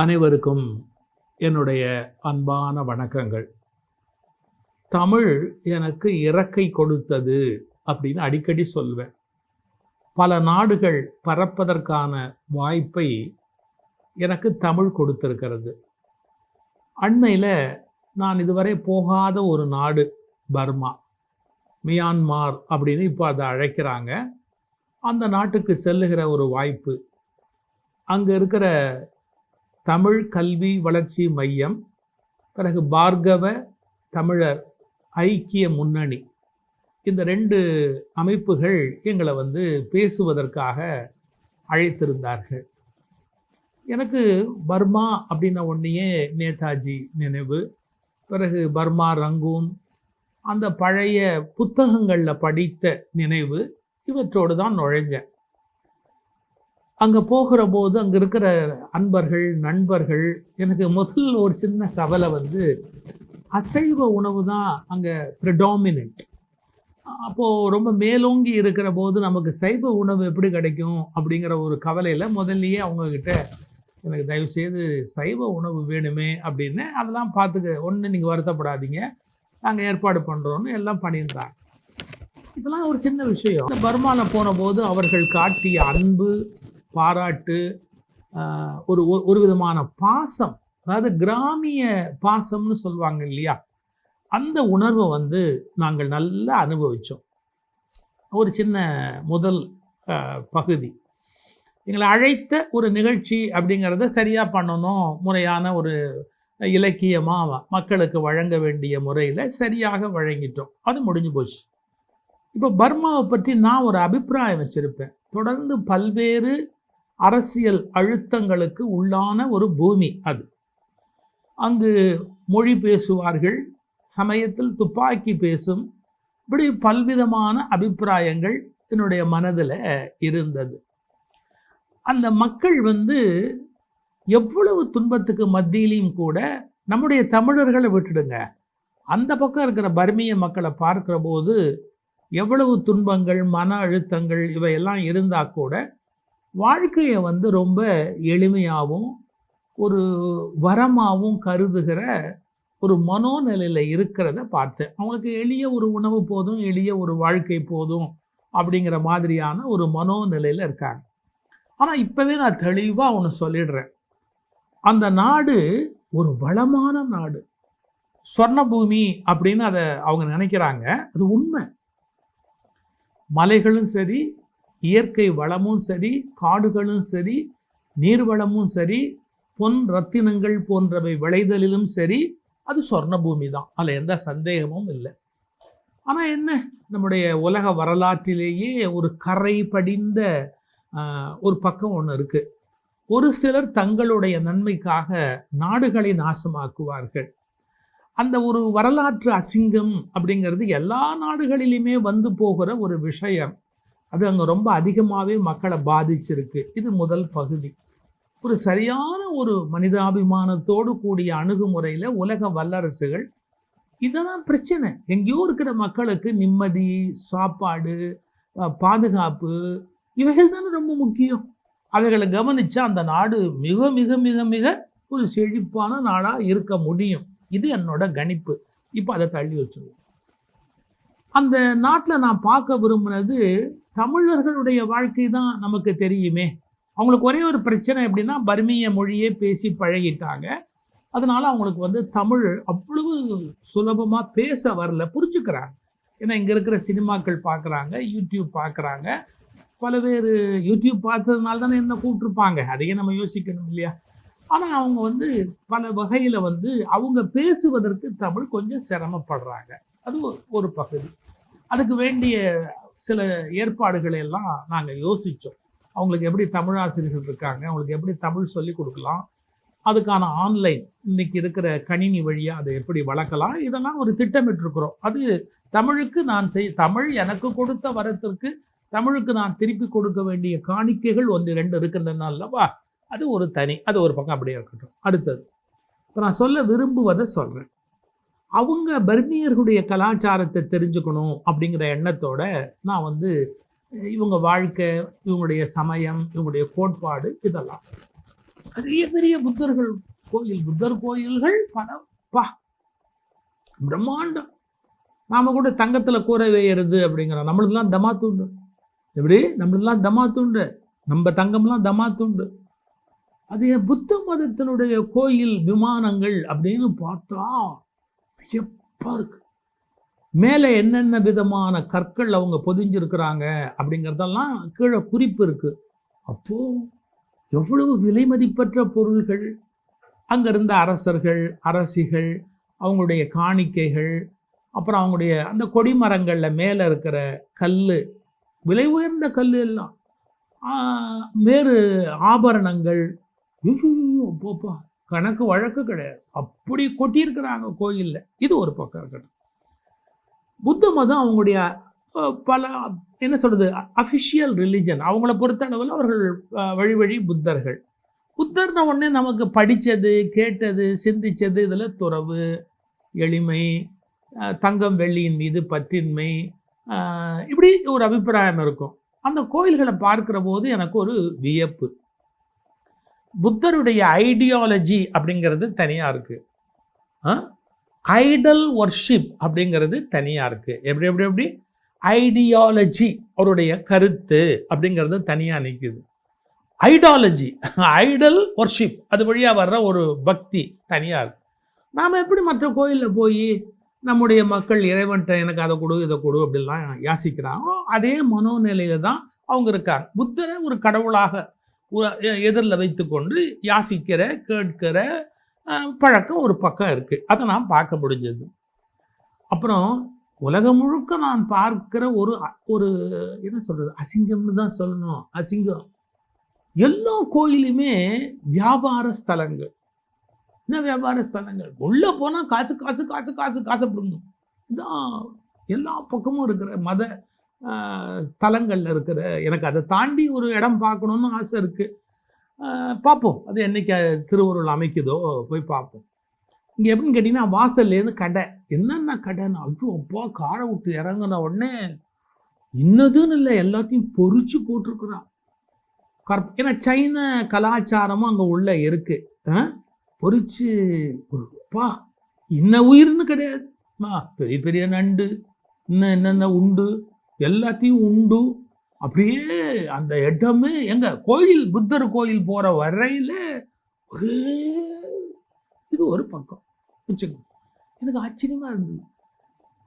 அனைவருக்கும் என்னுடைய அன்பான வணக்கங்கள். தமிழ் எனக்கு இறக்கை கொடுத்தது அப்படின்னு அடிக்கடி சொல்வேன். பல நாடுகள் பறப்பதற்கான வாய்ப்பை எனக்கு தமிழ் கொடுத்திருக்கிறது. அண்மையில் நான் இதுவரை போகாத ஒரு நாடு பர்மா மியான்மார் அப்படின்னு இப்போ அதை அழைக்கிறாங்க. அந்த நாட்டுக்கு செல்லுகிற ஒரு வாய்ப்பு அங்கே இருக்கிற தமிழ் கல்வி வளர்ச்சி மையம் பிறகு பார்கவ தமிழர் ஐக்கிய முன்னணி. இந்த ரெண்டு அமைப்புகள் எங்களை வந்து பேசுவதற்காக அழைத்திருந்தார்கள். எனக்கு பர்மா அப்படின்ன ஒன்றையே நேதாஜி நினைவு. பிறகு பர்மா ரங்கூன் அந்த பழைய புத்தகங்களில் படித்த நினைவு. இவற்றோடு தான் நுழைஞ்சேன். அங்கே போகிற போது அங்கே இருக்கிற அன்பர்கள் நண்பர்கள் எனக்கு முதல் ஒரு சின்ன கவலை வந்து அசைவ உணவு தான் அங்கே ப்ரிடாமினன்ட் அப்போது ரொம்ப மேலோங்கி இருக்கிற போது நமக்கு சைவ உணவு எப்படி கிடைக்கும் அப்படிங்கிற ஒரு கவலையில் முதல்லையே அவங்கக்கிட்ட எனக்கு தயவுசெய்து சைவ உணவு வேணுமே அப்படின்னு அதெல்லாம் பார்த்துக்க ஒன்று நீங்கள் வருத்தப்படாதீங்க. நாங்கள் ஏற்பாடு பண்ணுறோன்னு எல்லாம் பண்ணியிருந்தாங்க. இதெல்லாம் ஒரு சின்ன விஷயம். இந்த பர்மாவில் போன போது அவர்கள் காட்டிய அன்பு பாராட்டு ஒரு ஒரு- ஒரு விதமான பாசம் அதாவது கிராமிய பாசம்னு சொல்லுவாங்க இல்லையா? அந்த உணர்வை வந்து நாங்கள் நல்லா அனுபவித்தோம் ஒரு சின்ன முதல் பகுதி. எங்களை அழைத்த ஒரு நிகழ்ச்சி அப்படிங்கிறத சரியாக பண்ணணும் முறையான ஒரு இலக்கியமாக மக்களுக்கு வழங்க வேண்டிய முறையில் சரியாக வழங்கிட்டோம். அது முடிஞ்சு போச்சு. இப்போ பர்மாவை பற்றி நான் ஒரு அபிப்பிராயம் வச்சுருப்பேன். தொடர்ந்து பல்வேறு அரசியல் அழுத்தங்களுக்கு உள்ளான ஒரு பூமி அது. அங்கு மொழி பேசுவார்கள் சமயத்தில் துப்பாக்கி பேசும் இப்படி பல்விதமான அபிப்பிராயங்கள் என்னுடைய மனதில் இருந்தது. அந்த மக்கள் வந்து எவ்வளவு துன்பத்துக்கு மத்தியிலையும் கூட நம்முடைய தமிழர்களை விட்டுடுங்க. அந்த பக்கம் இருக்கிற பர்மிய மக்களை பார்க்குற போது எவ்வளவு துன்பங்கள் மன அழுத்தங்கள் இவையெல்லாம் இருந்தால் கூட வாழ்க்கையை வந்து ரொம்ப எளிமையாகவும் ஒரு வரமாகவும் கருதுகிற ஒரு மனோநிலையில் இருக்கிறத பார்த்தேன். அவங்களுக்கு எளிய ஒரு உணவு போதும் எளிய ஒரு வாழ்க்கை போதும் அப்படிங்கிற மாதிரியான ஒரு மனோநிலையில் இருக்காங்க. ஆனால் இப்போவே நான் தெளிவாக ஒன்று சொல்லிடுறேன். அந்த நாடு ஒரு வளமான நாடு. சொர்ண பூமி அப்படின்னு அதை அவங்க நினைக்கிறாங்க. அது உண்மை. மலைகளும் சரி இயற்கை வளமும் சரி காடுகளும் சரி நீர்வளமும் சரி பொன் ரத்தினங்கள் போன்றவை விளைதலிலும் சரி அது சொர்ண பூமி தான் அதில் எந்த சந்தேகமும் இல்லை. ஆனால் என்ன? நம்முடைய உலக வரலாற்றிலேயே ஒரு கரை படிந்த ஒரு பக்கம் ஒன்று இருக்குது ஒரு சிலர் தங்களுடைய நன்மைக்காக நாடுகளை நாசமாக்குவார்கள். அந்த ஒரு வரலாற்று அசிங்கம் அப்படிங்கிறது எல்லா நாடுகளிலுமே வந்து போகிற ஒரு விஷயம். அது அங்கே ரொம்ப அதிகமாகவே மக்களை பாதிச்சிருக்கு. இது முதல் பகுதி. ஒரு சரியான ஒரு மனிதாபிமானத்தோடு கூடிய அணுகுமுறையில் உலக வல்லரசுகள் இதெல்லாம் பிரச்சனை. எங்கேயோ இருக்கிற மக்களுக்கு நிம்மதி சாப்பாடு பாதுகாப்பு இவைகள் தானே ரொம்ப முக்கியம். அவைகளை கவனித்தா அந்த நாடு மிக மிக மிக மிக ஒரு செழிப்பான நாடாக இருக்க முடியும். இது என்னோட கணிப்பு. இப்போ அதை தள்ளி வச்சுருவோம். அந்த நாட்டில் நான் பார்க்க விரும்பினது தமிழர்களுடைய வாழ்க்கை தான் நமக்கு தெரியுமே. அவங்களுக்கு ஒரே ஒரு பிரச்சனை எப்படின்னா பர்மிய மொழியே பேசி பழகிட்டாங்க. அதனால அவங்களுக்கு வந்து தமிழ் அவ்வளவு சுலபமாக பேச வரல புரிஞ்சுக்கிறாங்க. ஏன்னா இங்கே இருக்கிற சினிமாக்கள் பார்க்குறாங்க யூடியூப் பார்க்குறாங்க. பல பேர் யூடியூப் பார்த்ததுனால தானே என்ன கூப்பிட்ருப்பாங்க அதையே நம்ம யோசிக்கணும் இல்லையா? ஆனால் அவங்க வந்து பல வகையில் வந்து அவங்க பேசுவதற்கு தமிழ் கொஞ்சம் சிரமப்படுறாங்க. அது ஒரு பகுதி. அதுக்கு வேண்டிய சில ஏற்பாடுகளை எல்லாம் நாங்கள் யோசித்தோம் அவங்களுக்கு எப்படி தமிழ் ஆசிரியர்கள் இருக்காங்க அவங்களுக்கு எப்படி தமிழ் சொல்லி கொடுக்கலாம் அதுக்கான ஆன்லைன் இன்னைக்கு இருக்கிற கணினி வழியாக அதை எப்படி வளர்க்கலாம் இதெல்லாம் ஒரு திட்டமிட்டிருக்கிறோம். அது தமிழுக்கு நான் செய் தமிழ் எனக்கு கொடுத்த வரத்திற்கு தமிழுக்கு நான் திருப்பி கொடுக்க வேண்டிய காணிக்கைகள் ஒன்று ரெண்டு இருக்கின்றன அல்லவா அது ஒரு தனி அது ஒரு பக்கம் அப்படியே இருக்கட்டும். அடுத்தது இப்போ நான் சொல்ல விரும்புவதை சொல்கிறேன் அவங்க பர்மியர்களுடைய கலாச்சாரத்தை தெரிஞ்சுக்கணும் அப்படிங்கிற எண்ணத்தோட நான் வந்து இவங்க வாழ்க்கை இவங்களுடைய சமயம் இவங்களுடைய கோட்பாடு இதெல்லாம். பெரிய பெரிய புத்தர்கள் கோயில் புத்தர் கோயில்கள் பல பா பிரம்மாண்டம். நாம கூட தங்கத்தில் கூரை வேயறது அப்படிங்கிறோம். நம்மளுக்கெல்லாம் தமாத்துண்டு எப்படி? நம்மளுக்கெல்லாம் தமாத்துண்டு நம்ம தங்கம்லாம் தமாத்துண்டு அதே புத்த மதத்தினுடைய கோயில் விமானங்கள் அப்படின்னு பார்த்தா வியப்பாக இருக்கு. மேலே என்னென்ன விதமான கற்கள் அவங்க பொதிஞ்சிருக்கிறாங்க அப்படிங்கிறதெல்லாம் கீழே குறிப்பு இருக்கு. அப்போ எவ்வளவு விலை மதிப்பற்ற பொருள்கள்? அங்கே இருந்த அரசர்கள் அரசிகள் அவங்களுடைய காணிக்கைகள் அப்புறம் அவங்களுடைய அந்த கொடிமரங்களில் மேலே இருக்கிற கல் விலை உயர்ந்த கல் எல்லாம். மேறு வேறு ஆபரணங்கள். அப்போப்பா கணக்கு வழக்கு கிடையாது. அப்படி கொட்டியிருக்கிறாங்க கோயிலில். இது ஒரு பக்கம் இருக்கட்டும். புத்த மதம் அவங்களுடைய பல என்ன சொல்கிறது அஃபிஷியல் ரிலிஜன் அவங்கள பொறுத்தளவில் அவர்கள் வழி வழி புத்தர்கள். புத்தர்ன உடனே நமக்கு படித்தது கேட்டது சிந்திச்சது இதில் துறவு எளிமை தங்கம் வெள்ளியின் மீது பற்றின்மை இப்படி ஒரு அபிப்பிராயம் இருக்கும். அந்த கோயில்களை பார்க்குற போது எனக்கு ஒரு வியப்பு. புத்தருடைய ஐடியாலஜி அப்படிங்கிறது தனியாக இருக்குது ஐடல் ஒர்ஷிப் அப்படிங்கிறது தனியாக இருக்குது எப்படி எப்படி எப்படி? ஐடியாலஜி அவருடைய கருத்து அப்படிங்கிறது தனியாக நிற்குது ஐடாலஜி ஐடல் ஒர்ஷிப் அது வழியாக வர்ற ஒரு பக்தி தனியாக இருக்கு. நாம் எப்படி மற்ற கோயிலில் போய் நம்முடைய மக்கள் இறைவன்ட்ட எனக்கு அதை கொடு இதை கொடு அப்படிலாம் யாசிக்கிறாங்களோ அதே மனோநிலையில் தான் அவங்க இருக்காங்க. புத்தரை ஒரு கடவுளாக எதிரில் வைத்துக்கொண்டு யாசிக்கிற கேட்கிற பழக்கம் ஒரு பக்கம் இருக்குது அதை நான் பார்க்க முடிஞ்சது. அப்புறம் உலகம் முழுக்க நான் பார்க்கிற ஒரு ஒரு என்ன சொல்கிறது அசிங்கம்னு தான் சொல்லணும். அசிங்கம். எல்லா கோயிலுமே வியாபார ஸ்தலங்கள். என்ன வியாபார ஸ்தலங்கள்? உள்ளே போனால் காசு காசு காசு காசு காசு பிடுங்கணும். இதான் எல்லா பக்கமும் இருக்கிற மத தலங்களில் இருக்கிற எனக்கு அதை தாண்டி ஒரு இடம் பார்க்கணுன்னு ஆசை இருக்குது பார்ப்போம். அது என்னைக்கு திருவருள் அமைக்குதோ போய் பார்ப்போம். இங்கே எப்படின்னு கேட்டிங்கன்னா வாசல்லேருந்து கடை. என்னென்ன கடைன்னு ஐயோ அப்பா காரை விட்டு இறங்குன உடனே இன்னதுன்னு இல்லை எல்லாத்தையும் பொறிச்சு போட்டிருக்குறான். கற்ப ஏன்னா சைன கலாச்சாரமும் அங்கே உள்ள இருக்குது ஆ? பொறிச்சு ஒரு பா இன்ன உயிர்னு கிடையாது. பெரிய பெரிய நண்டு இன்னும் என்னென்ன உண்டு. எல்லாத்தையும் உண்டு. அப்படியே அந்த இடமே எங்க? கோயில் புத்தர் கோயில் போற வரையில ஒரே இது ஒரு பக்கம். வச்சுக்கோ. எனக்கு ஆச்சரியமா இருந்தது.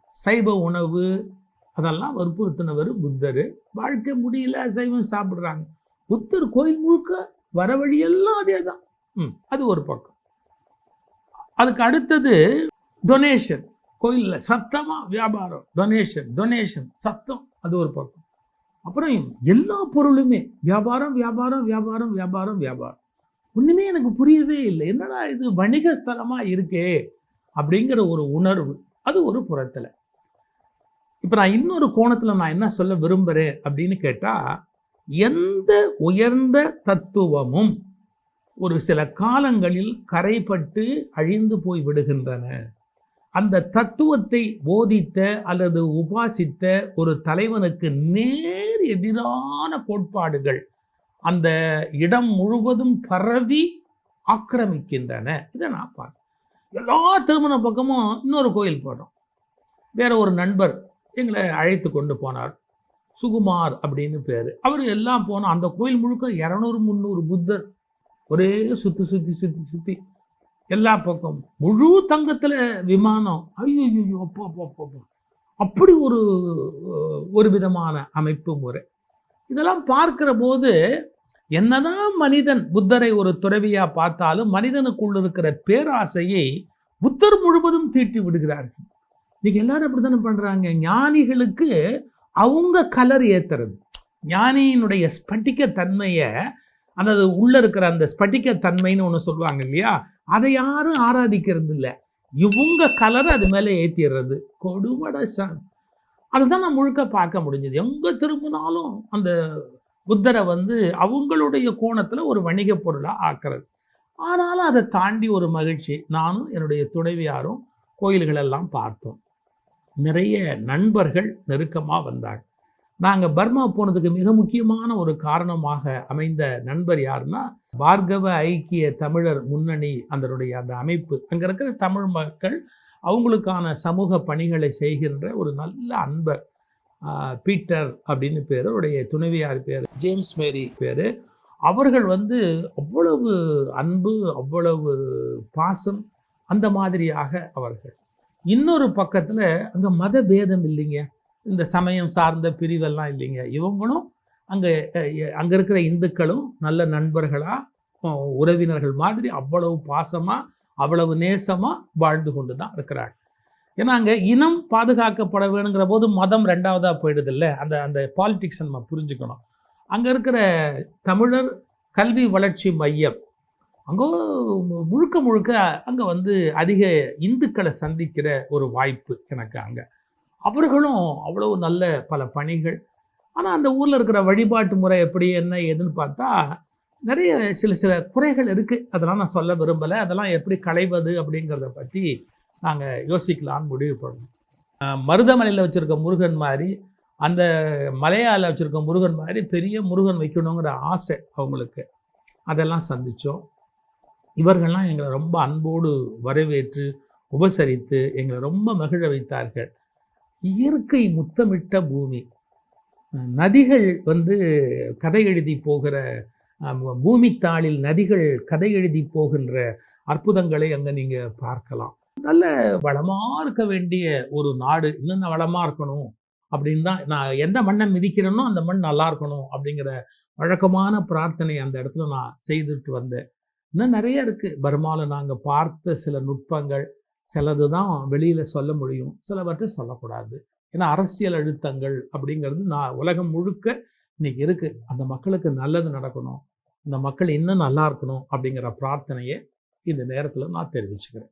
சைவ உணவு அதெல்லாம் வற்புறுத்தினவர் புத்தர். வாழ்க்கை முடியல சைவம் சாப்பிட்றாங்க. புத்தர் கோயில் முழுக்க வர வழியெல்லாம் அதே தான் ம் அது ஒரு பக்கம். அதுக்கு அடுத்தது டொனேஷன் கோயிலில் சத்தமாக வியாபாரம் டொனேஷன் டொனேஷன் சத்தம் அது ஒரு பக்கம். அப்புறம் எல்லா பொருளுமே வியாபாரம் வியாபாரம் வியாபாரம் வியாபாரம் வியாபாரம். ஒன்றுமே எனக்கு புரியவே இல்லை. என்னடா இது வணிக ஸ்தலமாக இருக்கே? அப்படிங்கிற ஒரு உணர்வு. அது ஒரு புறத்தில். இப்போ நான் இன்னொரு கோணத்தில் நான் என்ன சொல்ல விரும்புகிறேன் அப்படின்னு கேட்டால் எந்த உயர்ந்த தத்துவமும் ஒரு சில காலங்களில் கரைப்பட்டு அழிந்து போய் விடுகின்றன. அந்த தத்துவத்தை போதித்த அல்லது உபாசித்த ஒரு தலைவனுக்கு நேர் எதிரான கோட்பாடுகள் அந்த இடம் முழுவதும் பரவி ஆக்கிரமிக்கின்றன. இதை நான் பார்க்கிறேன். எல்லா திருமண பக்கமும் இன்னொரு கோயில் போடுறோம் வேற ஒரு நண்பர் எங்களை அழைத்து கொண்டு போனார். சுகுமார் அப்படின்னு பேர். அவர் எல்லாம் போனோம் அந்த கோயில் முழுக்க இரநூறு முந்நூறு புத்தர். ஒரே சுற்றி சுற்றி சுற்றி சுற்றி எல்லா பக்கம் முழு தங்கத்தில் விமானம். ஐயோ ஐயோ அப்போ அப்போ அப்போ. அப்படி ஒரு ஒரு விதமான அமைப்பு முறை. இதெல்லாம் பார்க்கிற போது என்னதான் மனிதன் புத்தரை ஒரு துறவியா பார்த்தாலும் மனிதனுக்குள் இருக்கிற பேராசையை புத்தர் முழுவதும் தீட்டி விடுகிறார்கள் இன்னைக்கு எல்லாரும் அப்படித்தானே பண்றாங்க? ஞானிகளுக்கு அவங்க கலர் ஏத்துறது. ஞானியினுடைய ஸ்பட்டிக தன்மையை அதாவது உள்ளே இருக்கிற அந்த ஸ்பட்டிக்க தன்மைன்னு ஒன்று சொல்லுவாங்க இல்லையா? அதை யாரும் ஆராதிக்கிறது இல்லை. இவங்க கலரை அது மேலே ஏற்றிடுறது கொடுமட சான். அதை தான் நான் முழுக்க பார்க்க முடிஞ்சது. எங்கே திரும்பினாலும் அந்த புத்தரை வந்து அவங்களுடைய கோணத்தில் ஒரு வணிக பொருளாக ஆக்குறது. ஆனாலும் அதை தாண்டி ஒரு மகிழ்ச்சி. நானும் என்னுடைய துணைவியாரும் கோயில்களெல்லாம் பார்த்தோம். நிறைய நண்பர்கள் நெருக்கமாக வந்தாங்க. நாங்கள் பர்மா போனதுக்கு மிக முக்கியமான ஒரு காரணமாக அமைந்த நண்பர் யாருன்னா பார்கவ ஐக்கிய தமிழர் முன்னணி அதனுடைய அந்த அமைப்பு. அங்கே இருக்கிற தமிழ் மக்கள் அவங்களுக்கான சமூக பணிகளை செய்கின்ற ஒரு நல்ல அன்பர் பீட்டர் அப்படின்னு பேர். அவருடைய துணைவியார் பேர். James Mary. பேர். அவர்கள் வந்து அவ்வளவு அன்பு அவ்வளவு பாசம் அந்த மாதிரியாக அவர்கள். இன்னொரு பக்கத்தில் அங்கே மத பேதம் இல்லைங்க. இந்த சமயம் சார்ந்த பிரிவெல்லாம் இல்லைங்க. இவங்களும் அங்கே அங்கே இருக்கிற இந்துக்களும் நல்ல நண்பர்களாக உறவினர்கள் மாதிரி அவ்வளவு பாசமாக அவ்வளவு நேசமாக வாழ்ந்து கொண்டு தான் இருக்கிறாங்க. ஏன்னா அங்கே இனம் பாதுகாக்கப்பட வேணுங்கிற போது மதம் ரெண்டாவதாக போயிடுதில்ல? அந்த அந்த பாலிடிக்ஸை நம்ம புரிஞ்சுக்கணும். அங்கே இருக்கிற தமிழர் கல்வி வளர்ச்சி மையம் அங்கே முழுக்க முழுக்க அங்கே வந்து அதிக இந்துக்களை சந்திக்கிற ஒரு வாய்ப்பு எனக்கு அங்கே. அவர்களும் அவ்வளவு நல்ல பல பணிகள். ஆனால் அந்த ஊரில் இருக்கிற வழிபாட்டு முறை எப்படி என்ன ஏதுன்னு பார்த்தா நிறைய சில சில குறைகள் இருக்குது அதெல்லாம் நான் சொல்ல விரும்பலை. அதெல்லாம் எப்படி களைவது அப்படிங்கிறத பற்றி நாங்கள் யோசிக்கலான்னு முடிவு பண்ணோம். மருதமலையில் வச்சுருக்க முருகன் மாதிரி அந்த மலையால் வச்சுருக்க முருகன் மாதிரி பெரிய முருகன் வைக்கணுங்கிற ஆசை அவங்களுக்கு. அதெல்லாம் சந்தித்தோம் இவர்கள்லாம் எங்களை ரொம்ப அன்போடு வரவேற்று உபசரித்து எங்களை ரொம்ப மகிழ வைத்தார்கள். இயற்கை முத்தமிட்ட பூமி. நதிகள் வந்து கதை எழுதி போகிற பூமித்தாளில் நதிகள் கதை எழுதி போகின்ற அற்புதங்களை அங்கே நீங்கள் பார்க்கலாம். நல்ல வளமாக இருக்க வேண்டிய ஒரு நாடு இன்னும் வளமாக இருக்கணும் அப்படின்னு தான் நான் எந்த மண்ணை மிதிக்கிறேனோ அந்த மண் நல்லா இருக்கணும் அப்படிங்கிற வழக்கமான பிரார்த்தனை அந்த இடத்துல நான் செய்துட்டு வந்தேன். இன்னும் நிறைய இருக்குது பர்மாவில் நாங்கள் பார்த்த சில நுட்பங்கள் சிலது தான் வெளியில் சொல்ல முடியும். சிலவற்றை சொல்லக்கூடாது. ஏன்னா அரசியல் அழுத்தங்கள் அப்படிங்கிறது நான் உலகம் முழுக்க இன்னைக்கு இருக்குது அந்த மக்களுக்கு நல்லது நடக்கணும். அந்த மக்கள் இன்னும் நல்லா இருக்கணும் அப்படிங்கிற பிரார்த்தனையை இந்த நேரத்தில் நான் தெரிவிச்சுக்கிறேன்.